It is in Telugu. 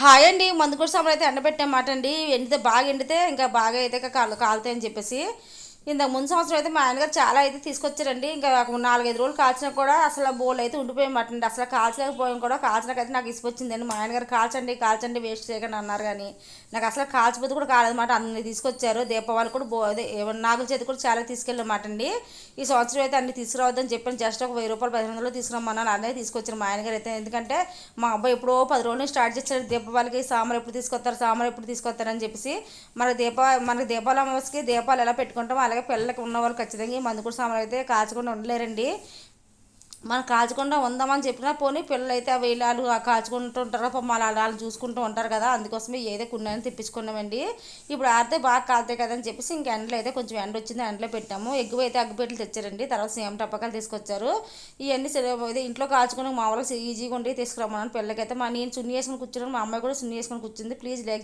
హాయ్ అండి మందు కూడా సమయం అయితే ఎండబెట్టామాట అండి. ఎండితే బాగా ఎండితే ఇంకా బాగా అయితే కాలు కాలుతాయని చెప్పేసి ఇంతకు ముందు సంవత్సరం అయితే మా ఆయనగారు చాలా అయితే తీసుకొచ్చారండి. ఇంకా నాలుగైదు రోజులు కాల్చినా కూడా అసలు బోల్ అయితే ఉండిపోయామాట అండి. అసలు కాల్చలేకపోయాం కూడా కాల్చినాకైతే నాకు ఇసుకొచ్చిందండి మా ఆయనగారు కాల్చండి కాల్చండి వేస్ట్ చేయకండి అన్నారు కానీ నాకు అసలు కాల్చిపోతే కూడా కాలేదన్నమాట అన్ని తీసుకొచ్చారు. దీపావళి కూడా బో అదే నాగుల చేతి కూడా చాలా తీసుకెళ్ళమాట అండి. ఈ సంవత్సరం అయితే అన్ని తీసుకురావద్దని చెప్పాను. జస్ట్ ఒక వెయ్యి రూపాయలు పదిహేను వందలు తీసుకురమ్మన్నాను అన్నీ తీసుకొచ్చారు మా ఆయనగారు అయితే. ఎందుకంటే మా అబ్బాయి ఎప్పుడో పది రోజులు స్టార్ట్ చేశారు దీపావళికి సాంబార్ ఎప్పుడు తీసుకొస్తారు సాంబార్ ఎప్పుడు తీసుకొస్తారని చెప్పేసి. మన దీప మన దీపావళి అమావాస్యకి దీపాలు ఎలా పెట్టుకుంటాం అలాగే పిల్లలకి ఉన్న వాళ్ళు ఖచ్చితంగా ఈ మందు కూడా సామాన్లు అయితే కాల్చకుండా ఉండలేరండి. మనం కాల్చకుండా ఉందామని చెప్పినా పోనీ పిల్లలు అయితే ఆ వేలాలు కాల్చుకుంటూ ఉంటారు పాపం అలా వాళ్ళు చూసుకుంటూ ఉంటారు కదా అందుకోసమే ఏదో కొన్ని తెప్పించుకున్నామండి. ఇప్పుడు ఆడితే బాగా కాలుతాయి కదా అని చెప్పేసి ఇంక ఎండలో అయితే కొంచెం ఎండ వచ్చింది ఎండలో పెట్టాము. ఎగ్గు అయితే అగ్గుపెట్లు తెచ్చారండి. తర్వాత సేమ్ టప్పకాలు తీసుకొచ్చారు. ఇవన్నీ సరే ఇంట్లో కాల్చుకుని మామూలుగా ఈజీగా ఉండి తీసుకురమ్మన్నాను పిల్లలకైతే మా నేను సున్ని వేసుకుని కూర్చున్నాను మా అమ్మాయి కూడా సున్ని వేసుకుని కూర్చుంది. Please like